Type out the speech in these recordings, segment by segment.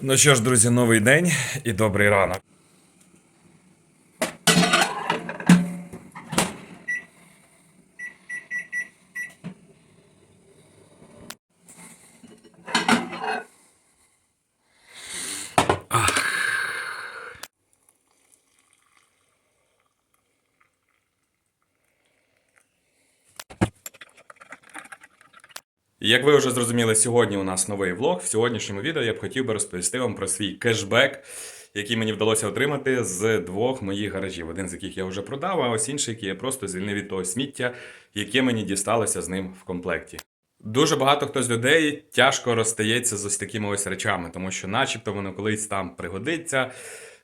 Ну що ж, друзі, новий день і добрий ранок. Як ви вже зрозуміли, сьогодні у нас новий влог. В сьогоднішньому відео я б хотів би розповісти вам про свій кешбек, який мені вдалося отримати з двох моїх гаражів. Один з яких я вже продав, а ось інший, який я просто звільнив від того сміття, яке мені дісталося з ним в комплекті. Дуже багато хто з людей тяжко розстається з ось такими ось речами, тому що, начебто, воно колись там пригодиться,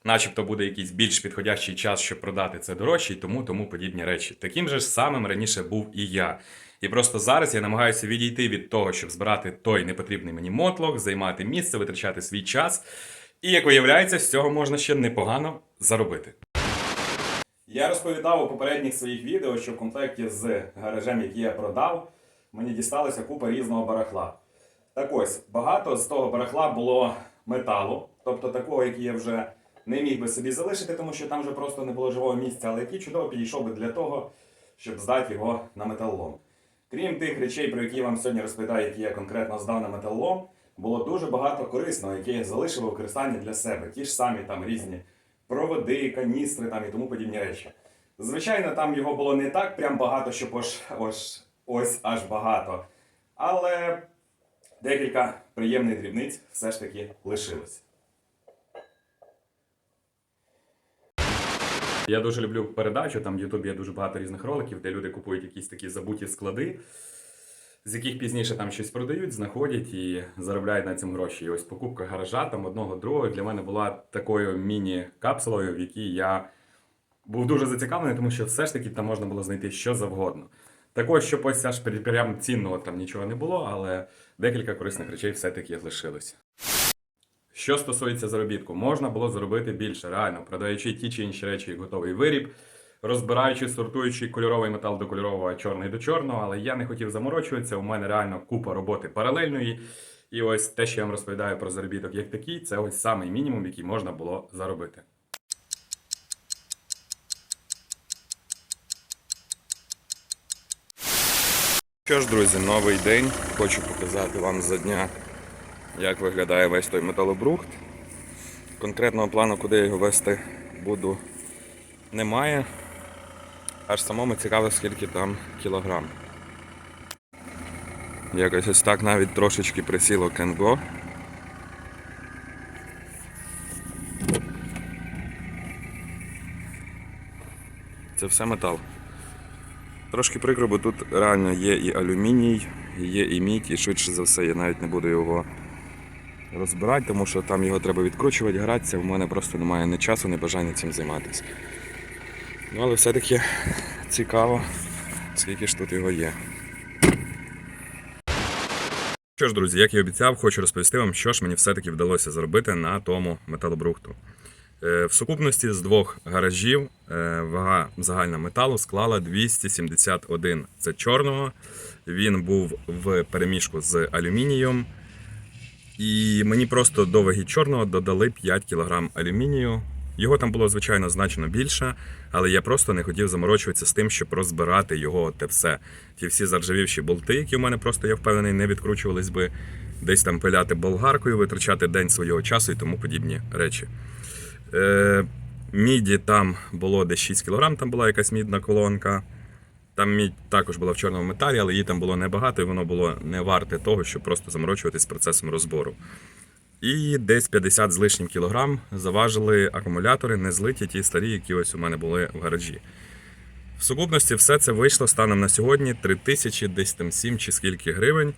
начебто буде якийсь більш підходящий час, щоб продати це дорожче, і тому тому подібні речі. Таким же ж самим раніше був і я. І просто зараз я намагаюся відійти від того, щоб збирати той непотрібний мені мотлок, займати місце, витрачати свій час. І як виявляється, з цього можна ще непогано заробити. Я розповідав у попередніх своїх відео, що в комплекті з гаражем, який я продав, мені дісталася купа різного барахла. Так ось, багато з того барахла було металу, тобто такого, який я вже не міг би собі залишити, тому що там вже просто не було живого місця, але який чудово підійшов би для того, щоб здати його на металолом. Крім тих речей, про які я вам сьогодні розповідаю, які я конкретно здав на металолом, було дуже багато корисного, яке я залишив у використанні для себе. Ті ж самі там різні проводи, каністри там і тому подібні речі. Звичайно, там його було не так прям багато, щоб ось, ось, ось аж багато. Але декілька приємних дрібниць все ж таки лишилось. Я дуже люблю передачу. Там в Ютубі є дуже багато різних роликів, де люди купують якісь такі забуті склади, з яких пізніше там щось продають, знаходять і заробляють на цьому гроші. І ось покупка гаража там одного другого для мене була такою міні-капсулою, в якій я був дуже зацікавлений, тому що все ж таки там можна було знайти що завгодно. Також, щоб ось аж прям цінного там нічого не було, але декілька корисних речей все-таки лишилося. Що стосується заробітку, можна було зробити більше, реально, продаючи ті чи інші речі як готовий виріб, розбираючи, сортуючи кольоровий метал до кольорового, а чорний до чорного, але я не хотів заморочуватися. У мене реально купа роботи паралельної. І ось те, що я вам розповідаю про заробіток як такий, це ось самий мінімум, який можна було заробити. Що ж, друзі, новий день. Хочу показати вам за дня, як виглядає весь той металобрухт. Конкретного плану, куди його вести буду, немає. Аж самому цікаво, скільки там кілограм. Якось ось так навіть трошечки присіло кенго. Це все метал. Трошки прикро, бо тут реально є і алюміній, є і мідь, і швидше за все я навіть не буду його розбирати, тому що там його треба відкручувати, гратися. В мене просто немає ні часу, ні бажання цим займатися. Ну, але все-таки цікаво, скільки ж тут його є. Що ж, друзі, як і обіцяв, хочу розповісти вам, що ж мені все-таки вдалося зробити на тому металобрухту. Е, В сукупності з двох гаражів е, вага загальна металу склала 271. Це чорного. Він був в переміжку з алюмінієм. І мені просто до ваги чорного додали 5 кг алюмінію. Його там було, звичайно, значно більше, але я просто не хотів заморочуватися з тим, щоб розбирати його те все. Ті всі заржавівші болти, які в мене просто, я впевнений, не відкручувались би, десь там пиляти болгаркою, витрачати день свого часу і тому подібні речі. Е, міді там було десь 6 кг, там була якась мідна колонка. Там мідь також була в чорному металі, але її там було небагато, і воно було не варте того, щоб просто заморочуватись процесом розбору. І десь 50 з лишнім кілограм заважили акумулятори, не злиті ті старі, які ось у мене були в гаражі. В сукупності все це вийшло станом на сьогодні 3000 десь там 7 чи скільки гривень.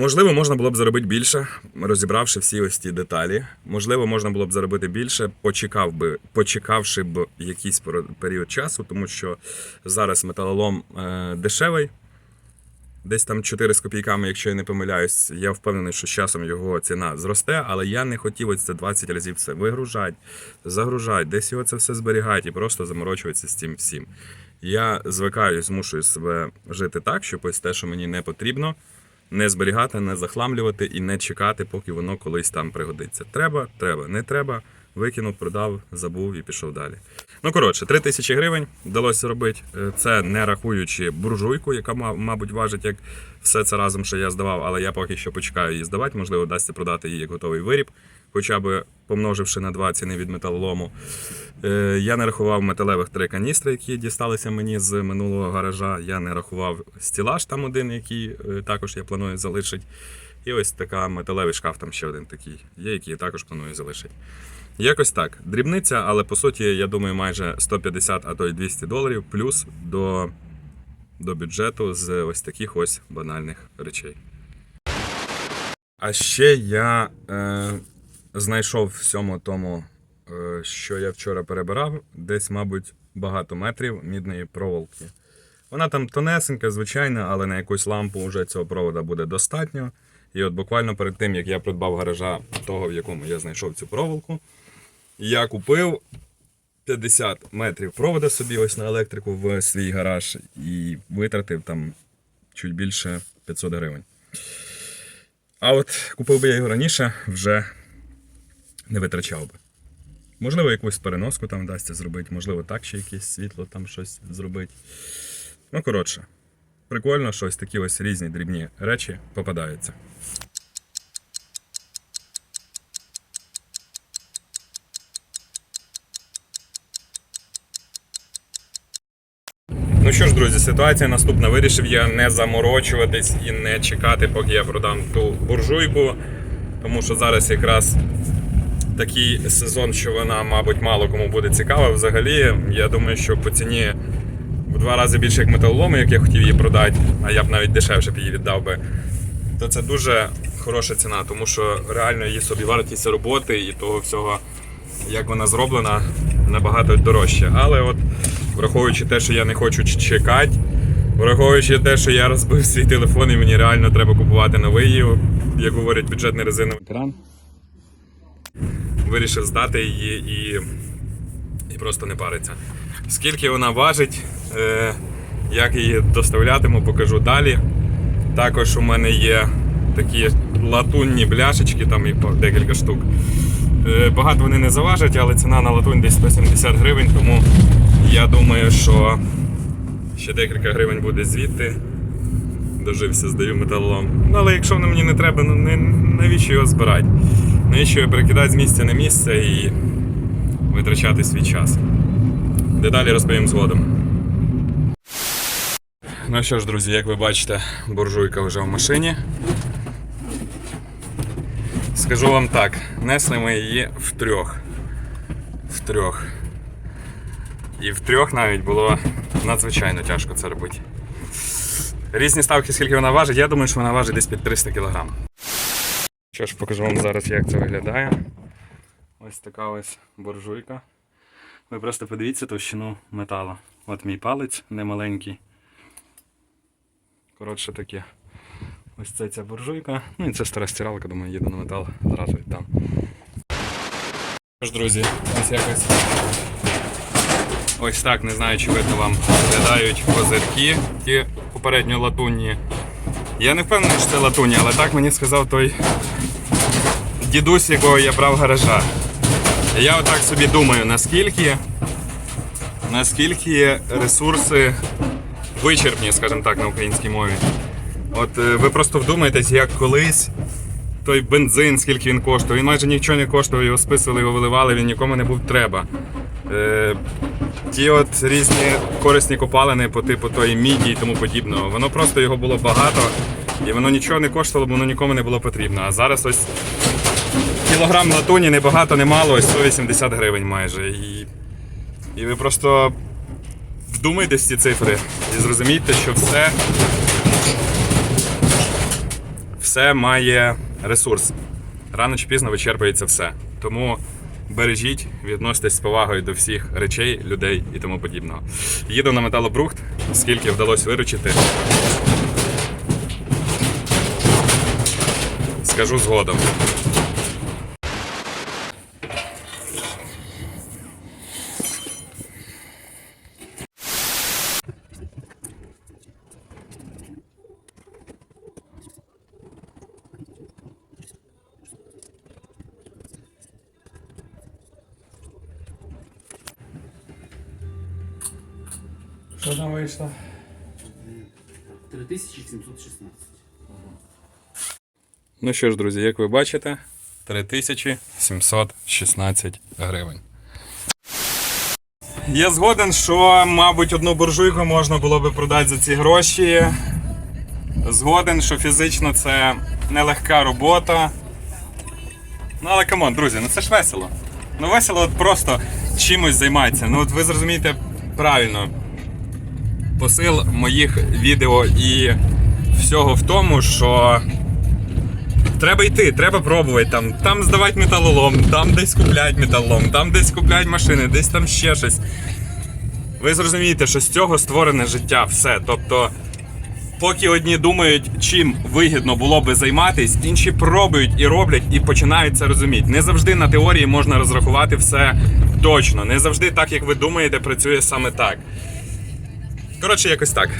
Можливо, можна було б заробити більше, розібравши всі ось ті деталі. Можливо, можна було б заробити більше, почекав би, почекавши б якийсь період часу, тому що зараз металолом е, дешевий. Десь там 4 з копійками, якщо я не помиляюсь. Я впевнений, що з часом його ціна зросте, але я не хотів ось це 20 разів все вигружати, загружати, десь його це все зберігати і просто заморочуватися з цим всім. Я звикаю, змушую себе жити так, щоб ось те, що мені не потрібно, не зберігати, не захламлювати і не чекати, поки воно колись там пригодиться. Треба, треба, не треба. Викинув, продав, забув і пішов далі. Ну коротше, 3 тисячі гривень вдалося зробити. Е, Це не рахуючи буржуйку, яка ма- мабуть важить як все це разом, що я здавав, але я поки що почекаю її здавати. Можливо, вдасться продати її як готовий виріб, хоча б помноживши на 2 ціни від металолому. Е, Я не рахував металевих три каністри, які дісталися мені з минулого гаража. Я не рахував стілаж там один, який е, також я планую залишити. І ось така металевий шкаф, там ще один такий є, який я також планую залишити. Якось так. Дрібниця, але по суті, я думаю, майже 150, а то й 200 доларів плюс до, до бюджету з ось таких ось банальних речей. А ще я е, знайшов в всьому тому, е, що я вчора перебирав, десь, мабуть, багато метрів мідної проволоки. Вона там тонесенька, звичайна, але на якусь лампу вже цього провода буде достатньо. І от буквально перед тим, як я придбав гаража того, в якому я знайшов цю проволоку, я купив 50 метрів провода собі ось на електрику в свій гараж і витратив там чуть більше 500 гривень. А от купив би я його раніше, вже не витрачав би. Можливо, якусь переноску там вдасться зробити, можливо, так ще якесь світло там щось зробити. Ну, коротше, прикольно, що ось такі ось різні дрібні речі попадаються. Ну що ж, друзі, ситуація наступна. Вирішив я не заморочуватись і не чекати, поки я продам ту буржуйку. Тому що зараз якраз такий сезон, що вона, мабуть, мало кому буде цікава. Взагалі, я думаю, що по ціні в два рази більше як металолому, як я хотів її продати, а я б навіть дешевше б її віддав би. То це дуже хороша ціна, тому що реально її собівартість роботи і того всього, як вона зроблена, набагато дорожче. Але от враховуючи те, що я не хочу чекати, враховуючи те, що я розбив свій телефон і мені реально треба купувати новий, як говорять, бюджетний резиновий кран. Вирішив здати її і, і просто не париться. Скільки вона важить, е, як її доставлятиму, покажу далі. Також у мене є такі латунні бляшечки, там їх декілька штук. Е, Багато вони не заважать, але ціна на латунь десь 170 гривень, тому я думаю, що ще декілька гривень буде звідти. Дожився, здаю металолом. Ну, але якщо воно мені не треба, ну навіщо його збирати? Навіщо перекидати з місця на місце і витрачати свій час? Деталі розповім згодом. Ну що ж, друзі, як ви бачите, буржуйка вже в машині. Скажу вам так, несли ми її втрьох. Втрьох. І втрьох навіть було надзвичайно тяжко це робити. Різні ставки, скільки вона важить, я думаю, що вона важить десь під 300 кг. Що ж, покажу вам зараз, як це виглядає. Ось така ось буржуйка. Ви просто подивіться товщину металу. От мій палець немаленький. Коротше таке. Ось це ця буржуйка. Ну і це стара стиралка, думаю, їду на метал, зразу віддам. Тож, друзі, ось якось. Ось так, не знаю, чи видно вам виглядають козирки, ті попередньо латунні. Я не впевнений, що це латунні, але так мені сказав той дідусь, якого я брав гаража. Я отак собі думаю, наскільки, наскільки ресурси вичерпні, скажімо так, на українській мові. От е, ви просто вдумайтесь, як колись той бензин, скільки він коштує. Він майже нічого не коштував, його списували, його виливали, він нікому не був треба. Е, ті от різні корисні копалини по типу тої міді і тому подібного. Воно просто його було багато і воно нічого не коштувало, бо воно нікому не було потрібно. А зараз ось кілограм латуні не багато, не мало, ось 180 гривень майже. І, і ви просто вдумайтесь ці цифри і зрозумійте, що все, все має ресурс. Рано чи пізно вичерпується все. Тому бережіть, відноситесь з повагою до всіх речей, людей і тому подібного. Їду на металобрухт, скільки вдалося виручити. Скажу згодом. Що там вийшло? 3716. Ну що ж, друзі, як ви бачите, 3716 гривень. Я згоден, що, мабуть, одну буржуйку можна було би продати за ці гроші. Згоден, що фізично це нелегка робота. Ну, але камон, друзі, ну це ж весело. Ну весело от просто чимось займатися. Ну от ви зрозумієте правильно. Посил моїх відео і всього в тому, що Треба йти, треба пробувати там. Там здавати металолом, там десь купляють металолом, там десь купляють машини, десь там ще щось. Ви зрозумієте, що з цього створене життя, все. Тобто, поки одні думають, чим вигідно було би займатися, інші пробують і роблять, і починають це розуміти. Не завжди на теорії можна розрахувати все точно. Не завжди так, як ви думаєте, працює саме так. Коротше, якось так.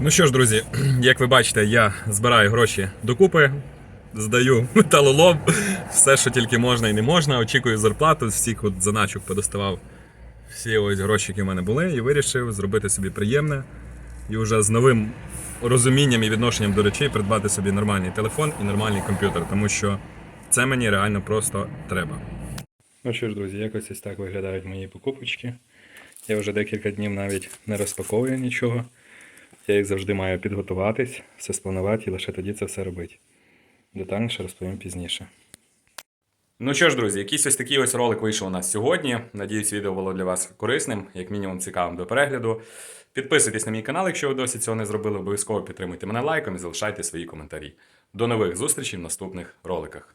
Ну що ж, друзі, як ви бачите, я збираю гроші докупи, здаю металолом, все, що тільки можна і не можна. Очікую зарплату, всіх от заначок подоставав всі ось гроші, які в мене були, і вирішив зробити собі приємне і вже з новим розумінням і відношенням до речей придбати собі нормальний телефон і нормальний комп'ютер, тому що це мені реально просто треба. Ну що ж, друзі, якось ось так виглядають мої покупочки. Я вже декілька днів навіть не розпаковую нічого. Я як завжди маю підготуватись, все спланувати і лише тоді це все робити. Детальніше розповім пізніше. Ну що ж, друзі, якийсь ось такий ось ролик вийшов у нас сьогодні. Надіюсь, відео було для вас корисним, як мінімум цікавим до перегляду. Підписуйтесь на мій канал, якщо ви досі цього не зробили. Обов'язково підтримуйте мене лайком і залишайте свої коментарі. До нових зустрічей в наступних роликах.